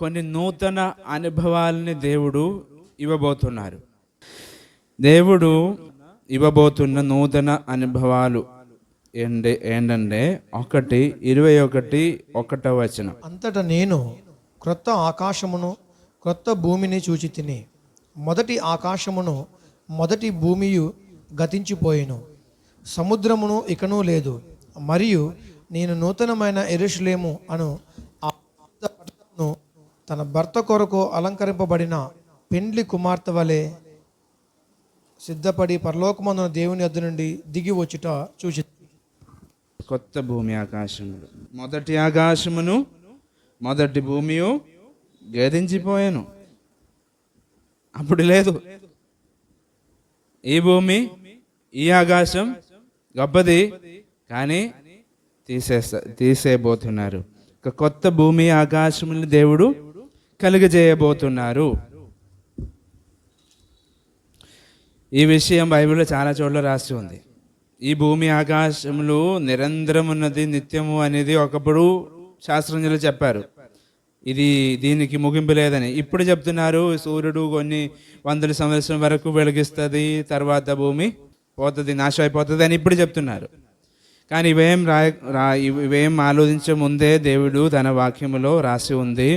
కొన్ని నూతన అనుభవాలని దేవుడు ఇవ్వబోతున్నారు. దేవుడు ఇవ్వబోతున్న నూతన అనుభవాలు ఏంటి ఏంటంటే ఒకటి ఇరవై ఒకటి ఒకటో వచనం. అంతటా నేను క్రొత్త ఆకాశమును క్రొత్త భూమిని చూచి తిని మొదటి ఆకాశమును మొదటి భూమియు గతించిపోయిను. సముద్రమును ఇకనూ లేదు మరియు నేను నూతనమైన ఎరుషులేము అను ఆ పట్టణమును తన భర్త కొరకు అలంకరింపబడిన పెండ్లి కుమార్తె వలె సిద్ధపడి పరలోకమందున దేవుని అద్దు నుండి దిగి వచ్చుట చూచి కొత్త భూమి ఆకాశములు. మొదటి ఆకాశమును మొదటి భూమియు గదించిపోయాను. అప్పుడు లేదు. ఈ భూమి ఈ ఆకాశం గొప్పది కానీ తీసేస్తా తీసేయబోతున్నారు ఒక కొత్త భూమి ఆకాశముని దేవుడు కలుగజేయబోతున్నారు. ఈ విషయం బైబిల్లో చాలా చోట్ల రాసి ఉంది. ఈ భూమి ఆకాశములు నిరంతరం ఉన్నది నిత్యము అనేది ఒకప్పుడు శాస్త్రజ్ఞులు చెప్పారు. ఇది దీనికి ముగింపు లేదని. ఇప్పుడు చెప్తున్నారు సూర్యుడు కొన్ని వందల సంవత్సరం వరకు వెలిగిస్తుంది తర్వాత భూమి పోతుంది నాశం అయిపోతుంది అని ఇప్పుడు చెప్తున్నారు. కానీ ఇవేం రా ఇవేం ఆలోచించే ముందే దేవుడు తన వాక్యములో రాసి ఉంది.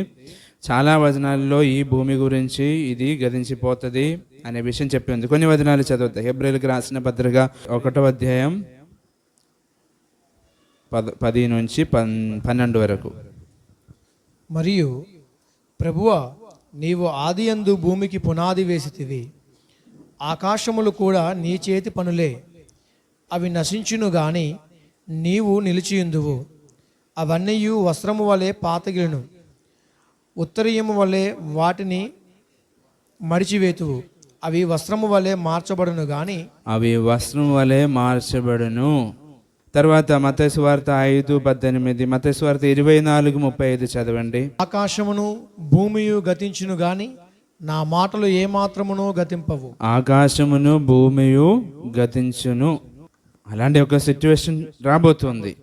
చాలా వచనాల్లో ఈ భూమి గురించి ఇది గదించిపోతుంది అనే విషయం చెప్పి ఉంది. కొన్ని వచనాలు చదువుతాయి హెబ్రిల్కి రాసిన పత్రిక ఒకటో అధ్యాయం పద పది నుంచి పన్ పన్నెండు వరకు. మరియు ప్రభువ నీవు ఆదియందు భూమికి పునాది వేసితివి. ఆకాశములు కూడా నీ చేతి పనులే. అవి నశించును గాని నీవు నిలిచియుందువు. అవన్నీ వస్త్రము వలె పాతగిలను. ఉత్తరీయము వలె వాటిని మడిచివేతువు అవి వస్త్రము వలె మార్చబడును గాని అవి వస్త్రం వలె మార్చబడును. తర్వాత మతస్వార్త ఐదు పద్దెనిమిది మతస్వార్త ఇరవై నాలుగు ముప్పై ఐదు చదవండి. ఆకాశమును భూమియు గతించును గాని నా మాటలు ఏమాత్రమునో గతింపవు. ఆకాశమును భూమియు గతించును. అలాంటి ఒక సిచ్యువేషన్ రాబోతుంది.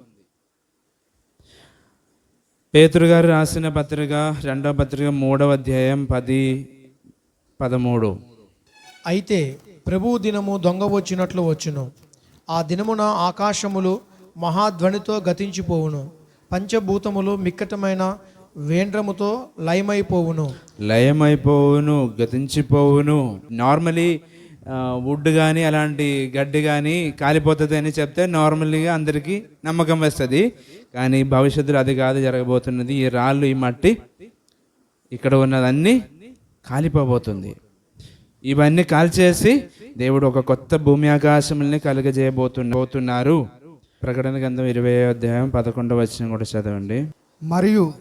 పేతురు గారు రాసిన పత్రిక రెండవ పత్రిక మూడవ అధ్యాయం పది పదమూడు. అయితే ప్రభువు దినము దొంగ వచ్చినట్లు వచ్చును. ఆ దినమున ఆకాశములు మహాధ్వనితో గతించిపోవును. పంచభూతములు మిక్కటమైన వేండ్రముతో లయమైపోవును. లయమైపోవును గతించిపోవును. నార్మలీ వుడ్ కానీ అలాంటి గడ్డి కానీ కాలిపోతుంది అని చెప్తే నార్మల్గా అందరికీ నమ్మకం వస్తుంది. కానీ భవిష్యత్తులో అది కాదు జరగబోతున్నది. ఈ రాళ్ళు ఈ మట్టి ఇక్కడ ఉన్నదన్నీ కాలిపోబోతుంది. ఇవన్నీ కాల్చేసి దేవుడు ఒక కొత్త భూమి ఆకాశముల్ని కలుగజేయబోతున్న పోతున్నారు ప్రకటన గ్రంథం ఇరవై అధ్యాయం పదకొండవ వచ్చిన కూడా చదవండి. మరియు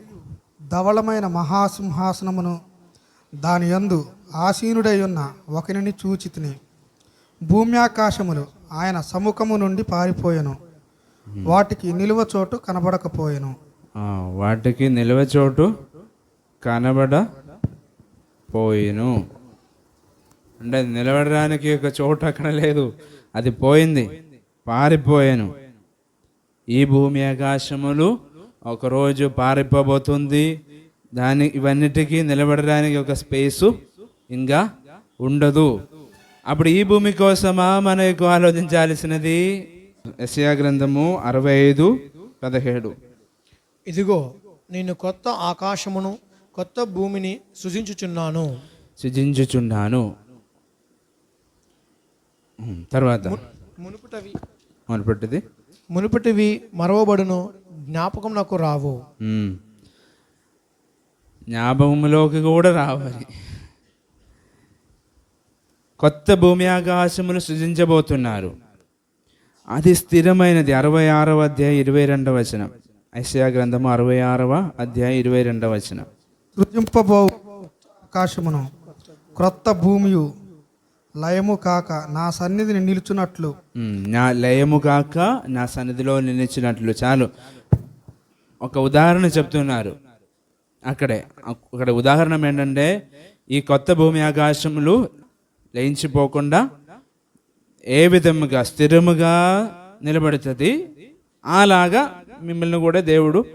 ధవళమైన మహాసింహాసనమును దాని యందు ఆసీనుడై ఉన్న ఒకరిని చూచితిని. భూమి ఆకాశములు ఆయన సముఖము నుండి పారిపోయెను. వాటికి నిలువ చోటు కనబడకపోయెను. వాటికి నిలువ చోటు కనబడపోయాను. అంటే నిలబడడానికి ఒక చోటు అక్కడ లేదు. అది పోయింది పారిపోయాను. ఈ భూమి ఆకాశములు ఒకరోజు పారిపోబోతుంది. దాని ఇవన్నిటికీ నిలబడడానికి ఒక స్పేసు ఇంకా ఉండదు. అప్పుడు ఈ భూమి కోసమా మనకు ఆలోచించాల్సినది? ఎస్యా గ్రంథము అరవై ఐదు పదిహేడు. ఇదిగో నేను కొత్త ఆకాశమును కొత్త భూమిని సృజించుచున్నాను. సృజించుచున్నాను. తర్వాత? మునుపుటవి. మొదలుపెట్టిది మునుపటివి మరవబడును జ్ఞాపకం నాకు రావు. జ్ఞాపకంలోకి కూడా రావాలి. కొత్త భూమి ఆకాశములు సృజించబోతున్నారు. అది స్థిరమైనది. అరవై ఆరవ అధ్యాయం ఇరవై రెండవ వచనం. ఐశ్యా గ్రంథము అరవై ఆరవ అధ్యాయం ఇరవై రెండవ వచనం. సృజింపబో ఆకాశమును. క్రొత్త భూమియు లయము కాక నా సన్నిధిని నిలుచున్నట్లు నా లయము కాక నా సన్నిధిలో నిలిచినట్లు. చాలు. ఒక ఉదాహరణ చెప్తున్నారు. అక్కడే. అక్కడ ఉదాహరణ ఏంటంటే ఈ కొత్త భూమి ఆకాశములు లయించిపోకుండా ఏ విధముగా స్థిరముగా నిలబడుతుంది అలాగా మిమ్మల్ని కూడా దేవుడు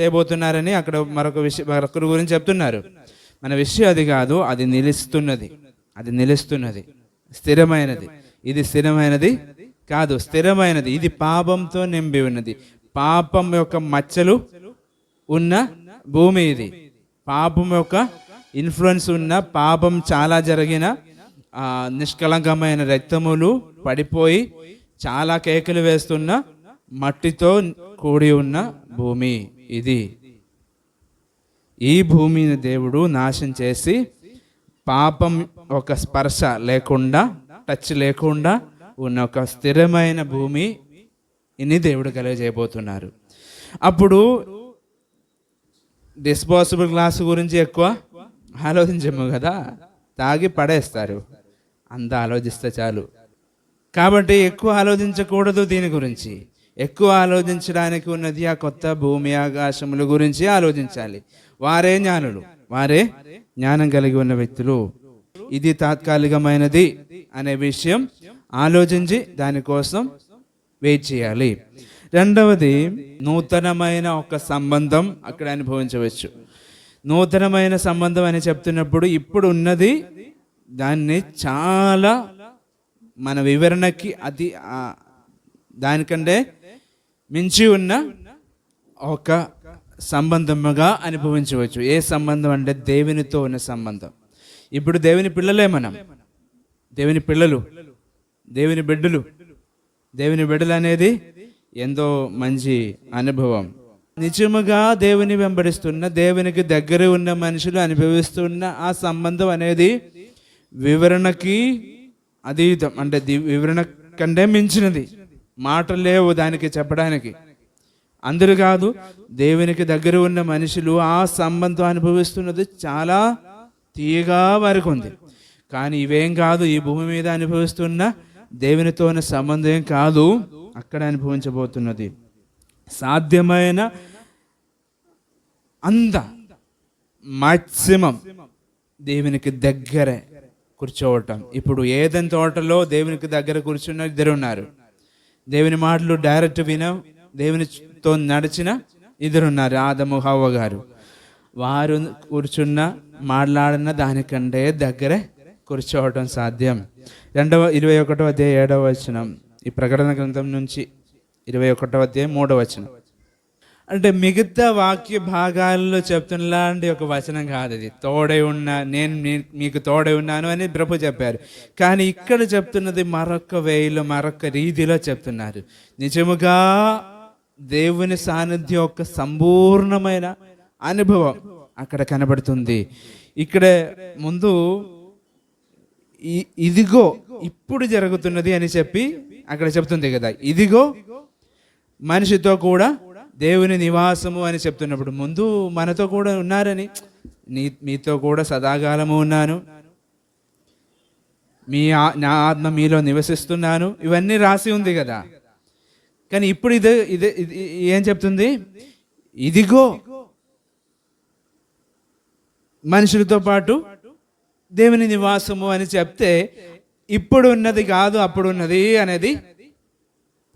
చేయబోతున్నారని అక్కడ మరొక విషయం మరొకరి గురించి చెప్తున్నారు. మన విషయం అది కాదు అది నిలుస్తున్నది. అది నిలుస్తున్నది. స్థిరమైనది. ఇది స్థిరమైనది కాదు స్థిరమైనది. ఇది పాపంతో నింపి ఉన్నది. పాపం యొక్క మచ్చలు ఉన్న భూమి ఇది. పాపం యొక్క ఇన్ఫ్లుయెన్స్ ఉన్న పాపం చాలా జరిగిన నిష్కలంకమైన రక్తములు పడిపోయి చాలా కేకలు వేస్తున్న మట్టితో కూడి ఉన్న భూమి ఇది. ఈ భూమిని దేవుడు నాశనం చేసి పాపం ఒక స్పర్శ లేకుండా టచ్ లేకుండా ఉన్న ఒక స్థిరమైన భూమి ఇని దేవుడు కలిగజేయబోతున్నారు. అప్పుడు డిస్పాసిబుల్ గ్లాస్ గురించి ఎక్కువ ఆలోచించము కదా? తాగి పడేస్తారు. అంత ఆలోచిస్తే చాలు. కాబట్టి ఎక్కువ ఆలోచించకూడదు దీని గురించి. ఎక్కువ ఆలోచించడానికి ఉన్నది ఆ కొత్త భూమి ఆకాశముల గురించి ఆలోచించాలి. వారే జ్ఞానులు వారే జ్ఞానం కలిగి ఉన్న వ్యక్తులు. ఇది తాత్కాలికమైనది అనే విషయం ఆలోచించి దానికోసం వెయిట్ చేయాలి. రెండవది నూతనమైన ఒక సంబంధం అక్కడ అనుభవించవచ్చు. నూతనమైన సంబంధం అని చెప్తున్నప్పుడు ఇప్పుడు ఉన్నది దాన్ని చాలా మన వివరణకి అది దానికంటే మించి ఉన్న ఒక సంబంధముగా అనుభవించవచ్చు. ఏ సంబంధం అంటే దేవునితో ఉన్న సంబంధం. ఇప్పుడు దేవుని పిల్లలే మనం. దేవుని పిల్లలు దేవుని బిడ్డలు. దేవుని బిడ్డలు అనేది ఎంతో మంచి అనుభవం. నిజముగా దేవుని వెంబడిస్తున్న దేవునికి దగ్గర ఉన్న మనుషులు అనుభవిస్తున్న ఆ సంబంధం అనేది వివరణకి అతీతం. అంటే వివరణ కంటే మించినది. మాటలు లేవు దానికి చెప్పడానికి. అందరూ కాదు దేవునికి దగ్గర ఉన్న మనుషులు ఆ సంబంధం అనుభవిస్తున్నది చాలా తీయగా వరకు ఉంది. కానీ ఇవేం కాదు ఈ భూమి మీద అనుభవిస్తున్న దేవునితో ఉన్న సంబంధం ఏం కాదు అక్కడ అనుభవించబోతున్నది. సాధ్యమైన అంద మాక్సిమం దేవునికి దగ్గరే. కూర్చోవటం. ఇప్పుడు ఏదైనా తోటలో దేవునికి దగ్గర కూర్చున్న ఇద్దరు ఉన్నారు. దేవుని మాటలు డైరెక్ట్ విన దేవునితో నడిచిన ఇద్దరున్నారు ఆదము హవ్వ గారు. వారు కూర్చున్న మాట్లాడిన దానికంటే దగ్గరే కూర్చోవటం సాధ్యం. రెండవ ఇరవై ఒకటో అధ్యాయ ఏడవ వచనం. ఈ ప్రకటన గ్రంథం నుంచి ఇరవై ఒకటో అధ్యాయం మూడవ వచనం. అంటే మిగతా వాక్య భాగాల్లో చెప్తున్న లాంటి ఒక వచనం కాదు అది తోడై ఉన్నా నేను మీకు తోడై ఉన్నాను అని ప్రభు చెప్పారు. కానీ ఇక్కడ చెప్తున్నది మరొక వేయిలో మరొక రీతిలో చెప్తున్నారు. నిజముగా దేవుని సాన్నిధ్యం యొక్క సంపూర్ణమైన అనుభవం అక్కడ కనబడుతుంది. ఇక్కడ ముందు ఇదిగో ఇప్పుడు జరుగుతున్నది అని చెప్పి అక్కడ చెప్తుంది కదా. ఇదిగో మనిషితో కూడా దేవుని నివాసము అని చెప్తున్నప్పుడు ముందు మనతో కూడా ఉన్నారని నీ మీతో కూడా సదాకాలము ఉన్నాను. మీ ఆ- నా ఆత్మ మీలో నివసిస్తున్నాను. ఇవన్నీ రాసి ఉంది కదా. కానీ ఇప్పుడు ఇది ఇదే ఇది ఏం చెప్తుంది? ఇదిగో మనుషులతో పాటు దేవుని నివాసము అని చెప్తే ఇప్పుడు ఉన్నది కాదు అప్పుడు ఉన్నది అనేది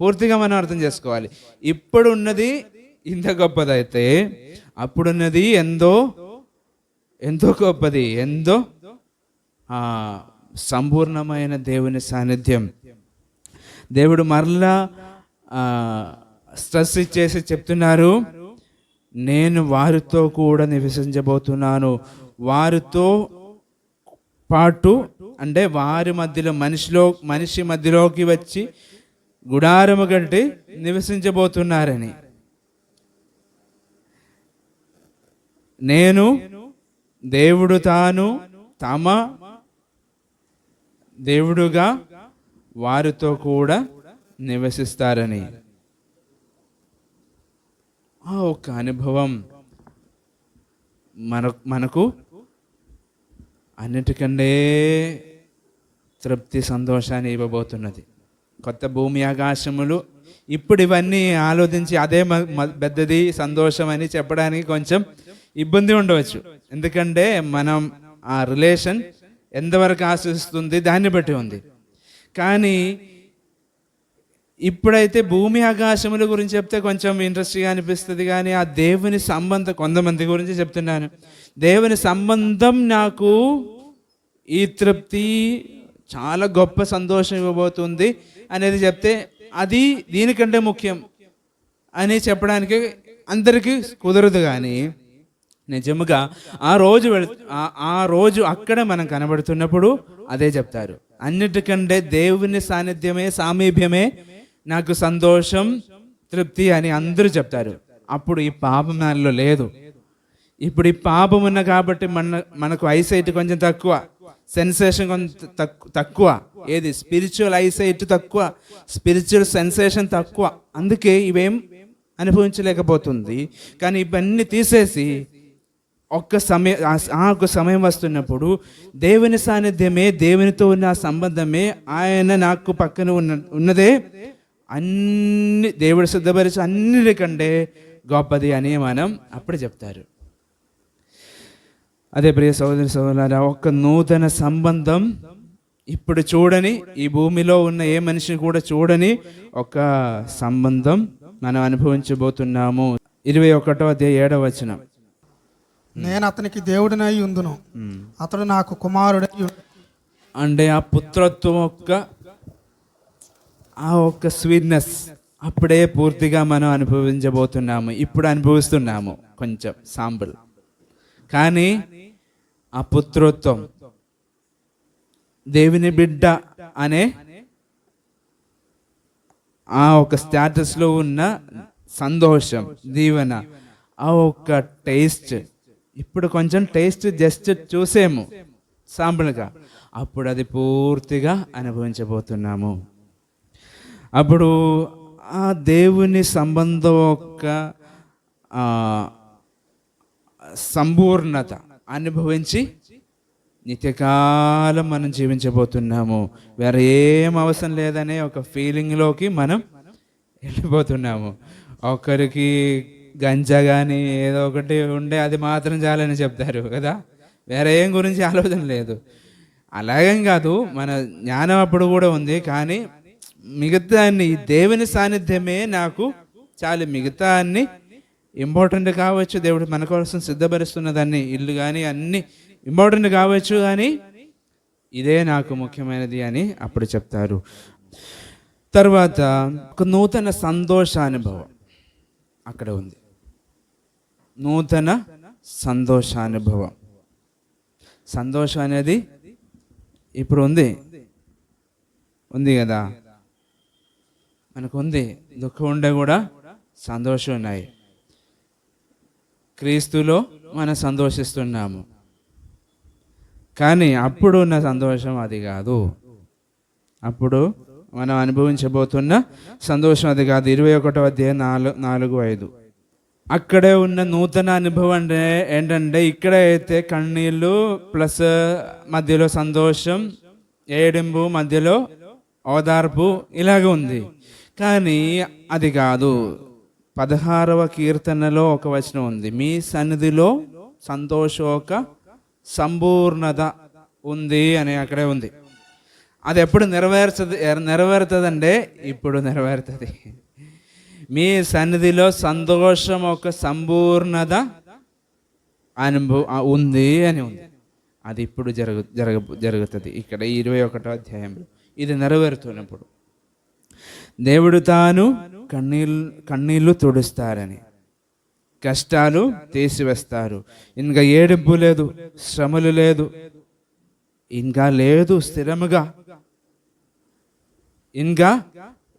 పూర్తిగా మనం అర్థం చేసుకోవాలి. ఇప్పుడు ఉన్నది ఇంత గొప్పదైతే అప్పుడున్నది ఎంతో ఎంతో గొప్పది ఎంతో సంపూర్ణమైన దేవుని సాన్నిధ్యం. దేవుడు మరలా స్ట్రెస్ ఇచ్చేసి చెప్తున్నారు నేను వారితో కూడా నివసించబోతున్నాను. వారితో పాటు అంటే వారి మధ్యలో మనిషిలో మనిషి మధ్యలోకి వచ్చి గుడారము కట్టి నివసించబోతున్నారని. నేను దేవుడు తాను తమ దేవుడుగా వారితో కూడా నివసిస్తారని. ఆ ఒక్క అనుభవం మన మనకు అన్నిటికంటే తృప్తి సంతోషాన్ని ఇవ్వబోతున్నది. కొత్త భూమి ఆకాశములు. ఇప్పుడు ఇవన్నీ ఆలోచించి అదే పెద్దది సంతోషం అని చెప్పడానికి కొంచెం ఇబ్బంది ఉండవచ్చు. ఎందుకంటే మనం ఆ రిలేషన్ ఎంతవరకు ఆశిస్తుంది దాన్ని బట్టి ఉంది. కానీ ఇప్పుడైతే భూమి ఆకాశముల గురించి చెప్తే కొంచెం ఇంట్రెస్ట్గా అనిపిస్తుంది కానీ ఆ దేవుని సంబంధం కొంతమంది గురించి చెప్తున్నాను. దేవుని సంబంధం నాకు ఈ తృప్తి చాలా గొప్ప సంతోషం ఇవ్వబోతుంది అనేది చెప్తే అది దీనికంటే ముఖ్యం అని చెప్పడానికి అందరికీ కుదరదు కానీ నిజముగా ఆ రోజు వెళ్ ఆ- రోజు అక్కడ మనం కనబడుతున్నప్పుడు అదే చెప్తారు. అన్నిటికంటే దేవుని సాన్నిధ్యమే సామీప్యమే నాకు సంతోషం తృప్తి అని అందరూ చెప్తారు. అప్పుడు ఈ పాపం నాలో లేదు. ఇప్పుడు ఈ పాపం ఉన్న కాబట్టి మన మనకు ఐసైట్ కొంచెం తక్కువ. సెన్సేషన్ కొంచెం తక్కువ ఏది స్పిరిచువల్ ఐసైట్ తక్కువ స్పిరిచువల్ సెన్సేషన్ తక్కువ అందుకే ఇవేం అనుభవించలేకపోతుంది కానీ ఇవన్నీ తీసేసి ఒక్క సమయం ఆ- ఒక ఒక్క సమయం వస్తున్నప్పుడు దేవుని సాన్నిధ్యమే దేవునితో ఉన్న సంబంధమే ఆయన నాకు పక్కన ఉన్న ఉన్నదే అన్ని దేవుడు సిద్ధపరిచి అన్నిటికంటే గొప్పది అని మనం అప్పుడు చెప్తారు అదే ప్రియ సహోదరి సహోదరు ఒక నూతన సంబంధం ఇప్పుడు చూడని ఈ భూమిలో ఉన్న ఏ మనిషిని కూడా చూడని ఒక సంబంధం మనం అనుభవించబోతున్నాము. ఇరవై ఒకటో అధ్యాయ ఏడవ వచనం. నేను అతనికి దేవుడినై ఉందును. అతడు నాకు కుమారుడై. అంటే ఆ పుత్రత్వం యొక్క ఆ ఒక్క స్వీట్నెస్ అప్పుడే పూర్తిగా మనం అనుభవించబోతున్నాము. ఇప్పుడు అనుభవిస్తున్నాము కొంచెం సాంపుల్ కానీ ఆ పుత్రోత్వం దేవుని బిడ్డ అనే ఆ ఒక స్టేటస్లో ఉన్న సంతోషం దీవెన ఆ ఒక్క టేస్ట్. ఇప్పుడు కొంచెం టేస్ట్ జస్ట్ చూసేము సాంపుల్గా. అప్పుడు అది పూర్తిగా అనుభవించబోతున్నాము. అప్పుడు ఆ దేవుని సంబంధం యొక్క సంపూర్ణత అనుభవించి నిత్యకాలం మనం జీవించబోతున్నాము. వేరే ఏం అవసరం లేదనే ఒక ఫీలింగ్లోకి మనం వెళ్ళిపోతున్నాము. ఒకరికి గంజా కానీ ఏదో ఒకటి ఉండే అది మాత్రం చాలని చెప్తారు కదా. వేరే ఏం గురించి ఆలోచన లేదు. అలాగేం కాదు మన జ్ఞానం అప్పుడు కూడా ఉంది కానీ మిగతా అన్ని ఈ దేవుని సాన్నిధ్యమే నాకు చాలు మిగతా అన్ని ఇంపార్టెంట్ కావచ్చు దేవుడు మన కోసం సిద్ధపరుస్తున్నదాన్ని ఇల్లు కానీ అన్ని ఇంపార్టెంట్ కావచ్చు కానీ ఇదే నాకు ముఖ్యమైనది అని అప్పుడు చెప్తారు. తర్వాత ఒక నూతన సంతోషానుభవం అక్కడ ఉంది. నూతన సంతోషానుభవం. సంతోషం అనేది ఇప్పుడు ఉంది. ఉంది కదా? మనకు ఉంది. దుఃఖం ఉండే కూడా సంతోషం ఉన్నాయి. క్రీస్తులో మనం సంతోషిస్తున్నాము. కానీ అప్పుడు ఉన్న సంతోషం అది కాదు. అప్పుడు మనం అనుభవించబోతున్న సంతోషం అది కాదు. ఇరవై ఒకటో అధ్యాయం నాలుగు నాలుగు ఐదు. అక్కడే ఉన్న నూతన అనుభవం అంటే ఏంటంటే ఇక్కడ అయితే కన్నీళ్ళు ప్లస్ మధ్యలో సంతోషం ఏడింపు మధ్యలో ఓదార్పు ఇలాగ ఉంది. కానీ అది కాదు. పదహారవ కీర్తనలో ఒక వచనం ఉంది. మీ సన్నిధిలో సంతోషోక సంపూర్ణత ఉంది అని అక్కడే ఉంది. అది ఎప్పుడు నెరవేర్చదు నెరవేరుతుందంటే ఇప్పుడు నెరవేరుతుంది. మీ సన్నిధిలో సంతోషం ఒక సంపూర్ణత అనుభవ ఉంది అని ఉంది. అది ఇప్పుడు జరుగు జరగ జరుగుతుంది. ఇక్కడ ఇరవై ఒకటో అధ్యాయంలో ఇది నెరవేరుతున్నప్పుడు. దేవుడు తాను కన్నీళ్ళు కన్నీళ్ళు తుడుస్తారని. కష్టాలు తీసివేస్తారు. ఇంకా ఏడింపు లేదు శ్రమలు లేదు. ఇంకా లేదు స్థిరముగా. ఇంకా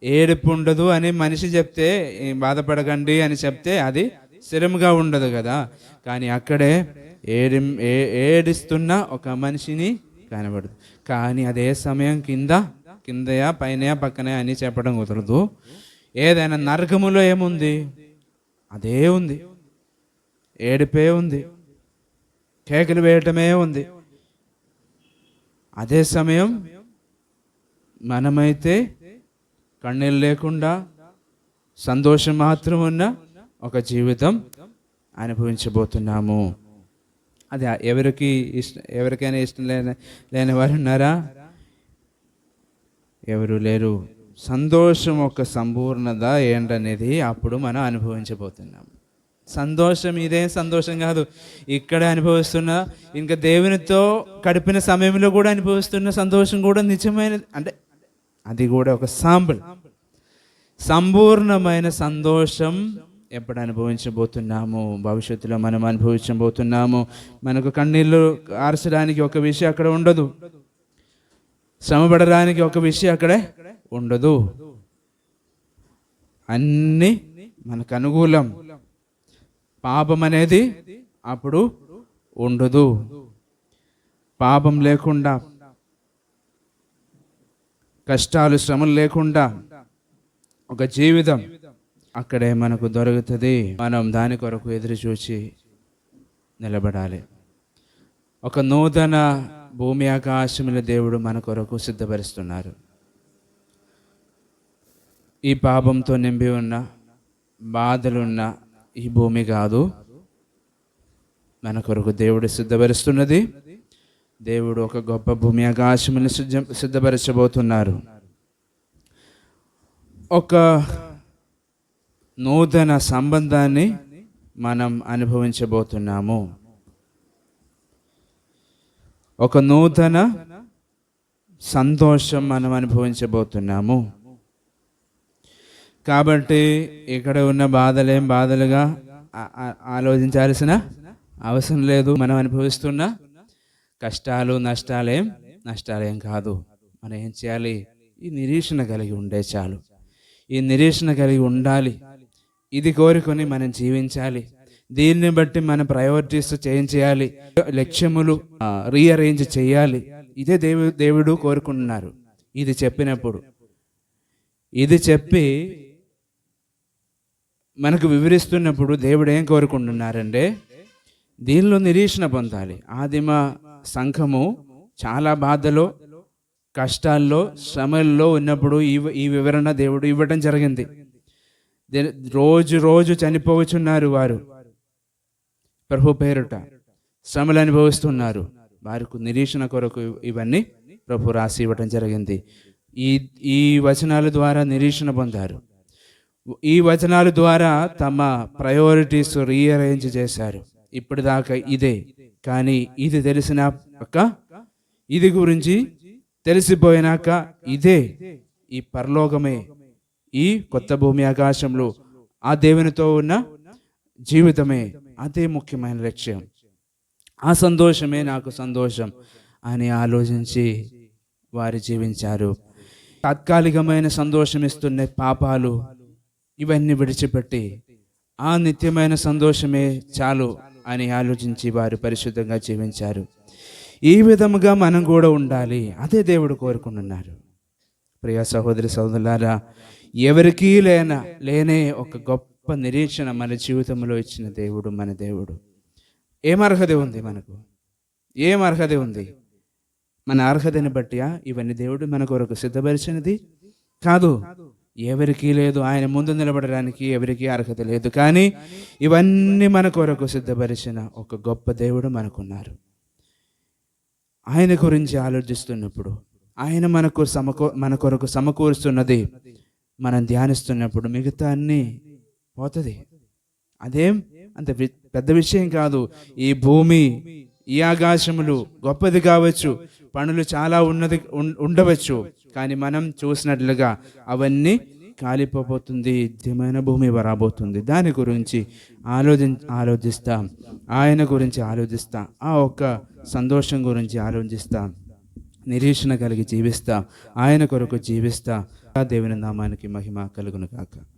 ఏడుపు ఉండదు అని మనిషి చెప్తే బాధపడకండి అని చెప్తే అది స్థిరముగా ఉండదు కదా. కానీ అక్కడే ఏడి ఏ- ఏడిస్తున్న ఒక మనిషిని కనబడదు. కానీ అదే సమయం కింద కిందయా పైన పక్కనే అని చెప్పడం కుదరదు. ఏదైనా నరకములో ఏముంది? అదే ఉంది. ఏడిపే ఉంది. కేకలు వేయటమే ఉంది. అదే సమయం మనమైతే కన్నీళ్ళు లేకుండా సంతోషం మాత్రం ఉన్న ఒక జీవితం అనుభవించబోతున్నాము. అది ఎవరికి ఇష్టం ఎవరికైనా ఇష్టం లేని లేని వారు ఉన్నారా? ఎవరు లేరు. సంతోషం యొక్క సంపూర్ణత ఏంటనేది అప్పుడు మనం అనుభవించబోతున్నాం. సంతోషం ఇదే సంతోషం కాదు. ఇక్కడే అనుభవిస్తున్న ఇంకా దేవునితో గడిపిన సమయంలో కూడా అనుభవిస్తున్న సంతోషం కూడా నిజమైన అంటే అది కూడా ఒక సాంపుల్ సంపూర్ణమైన సంతోషం ఎప్పుడు అనుభవించబోతున్నాము? భవిష్యత్తులో మనం అనుభవించబోతున్నాము? మనకు కన్నీళ్ళు ఆర్చడానికి ఒక విషయం అక్కడ ఉండదు. శ్రమపడడానికి ఒక విషయం అక్కడే ఉండదు. అన్నీ మనకు అనుకూలం. పాపం అనేది అప్పుడు ఉండదు. పాపం లేకుండా కష్టాలు శ్రమలు లేకుండా ఒక జీవితం అక్కడే మనకు దొరుకుతుంది. మనం దాని కొరకు ఎదురు చూచి నిలబడాలి. ఒక నూతన భూమి ఆకాశముల దేవుడు మన కొరకు సిద్ధపరుస్తున్నారు. ఈ పాపంతో నింపి ఉన్న బాధలున్న ఈ భూమి కాదు. మన కొరకు దేవుడు సిద్ధపరుస్తున్నది. దేవుడు ఒక గొప్ప భూమి ఆకాశముని సిద్ధ సిద్ధపరచబోతున్నారు. ఒక నూతన సంబంధాన్ని మనం అనుభవించబోతున్నాము. ఒక నూతన సంతోషం మనం అనుభవించబోతున్నాము. కాబట్టి ఇక్కడ ఉన్న బాధలేం బాధలుగా ఆలోచించాల్సిన అవసరం లేదు. మనం అనుభవిస్తున్న కష్టాలు నష్టాలేం నష్టాలేం కాదు. మనం ఏం చేయాలి? ఈ నిరీక్షణ కలిగి ఉండే చాలు. ఈ నిరీక్షణ కలిగి ఉండాలి. ఇది కోరుకొని మనం జీవించాలి. దీన్ని బట్టి మన ప్రయారిటీస్ చేంజ్ చేయాలి. లక్ష్యములు రీఅరేంజ్ చేయాలి. ఇదే దేవు దేవుడు కోరుకుంటున్నారు. ఇది చెప్పినప్పుడు. ఇది చెప్పి మనకు వివరిస్తున్నప్పుడు దేవుడు ఏం కోరుకుంటున్నారంటే దీనిలో నిరీక్షణ పొందాలి. ఆదిమ సంఘము చాలా బాధలో కష్టాల్లో శ్రమల్లో ఉన్నప్పుడు ఈ ఈ వివరణ దేవుడు ఇవ్వడం జరిగింది. దే- రోజు రోజు చనిపోవచ్చున్నారు వారు. ప్రభు పేరుట శ్రమలు అనుభవిస్తున్నారు. వారికి నిరీక్షణ కొరకు ఇవన్నీ ప్రభు రాసి ఇవ్వడం జరిగింది. ఈ ఈ వచనాల ద్వారా నిరీక్షణ పొందారు. ఈ వచనాల ద్వారా తమ ప్రయారిటీస్ రీఅరేంజ్ చేశారు. ఇప్పటిదాకా ఇదే. కానీ ఇది తెలిసినాక ఇది గురించి తెలిసిపోయినాక ఇదే ఈ పరలోకమే ఈ కొత్త భూమి ఆకాశంలో ఆ దేవునితో ఉన్న జీవితమే అదే ముఖ్యమైన లక్ష్యం. ఆ సంతోషమే నాకు సంతోషం అని ఆలోచించి వారు జీవించారు. తాత్కాలికమైన సంతోషం ఇస్తున్న పాపాలు ఇవన్నీ విడిచిపెట్టి ఆ నిత్యమైన సంతోషమే చాలు అని ఆలోచించి వారు పరిశుద్ధంగా జీవించారు. ఈ విధముగా మనం కూడా ఉండాలి. అదే దేవుడు కోరుకుంటున్నారు. ప్రియా సహోదరి సహోదరులారా ఎవరికీ లేన లేనే ఒక గొప్ప నిరీక్షణ మన జీవితంలో ఇచ్చిన దేవుడు మన దేవుడు. ఏం అర్హత ఉంది మనకు? ఏం అర్హత ఉంది? మన అర్హతని బట్టి ఇవన్నీ దేవుడు మన కొరకు సిద్ధపరిచినది కాదు. ఎవరికీ లేదు. ఆయన ముందు నిలబడడానికి ఎవరికీ అర్హత లేదు. కానీ ఇవన్నీ మన కొరకు సిద్ధపరిచిన ఒక గొప్ప దేవుడు మనకున్నారు. ఆయన గురించి ఆలోచిస్తున్నప్పుడు ఆయన మనకు సమకూ మన కొరకు సమకూరుస్తున్నది మనం ధ్యానిస్తున్నప్పుడు మిగతా అన్నీ పోతుంది. అదేం? అంత వి- పెద్ద విషయం కాదు. ఈ భూమి ఈ ఆకాశములు గొప్పది కావచ్చు. పనులు చాలా ఉన్నది ఉండవచ్చు. కానీ మనం చూసినట్లుగా అవన్నీ కాలిపోబోతుంది దిమైన భూమి రాబోతుంది దాని గురించి ఆలోచి ఆలోచిస్తాం. ఆయన గురించి ఆలోచిస్తాం. ఆ ఒక్క సంతోషం గురించి ఆలోచిస్తాం. నిరీక్షణ కలిగి జీవిస్తా. ఆయన కొరకు జీవిస్తా. ఆ దేవుని నామానికి మహిమ కలుగును కాక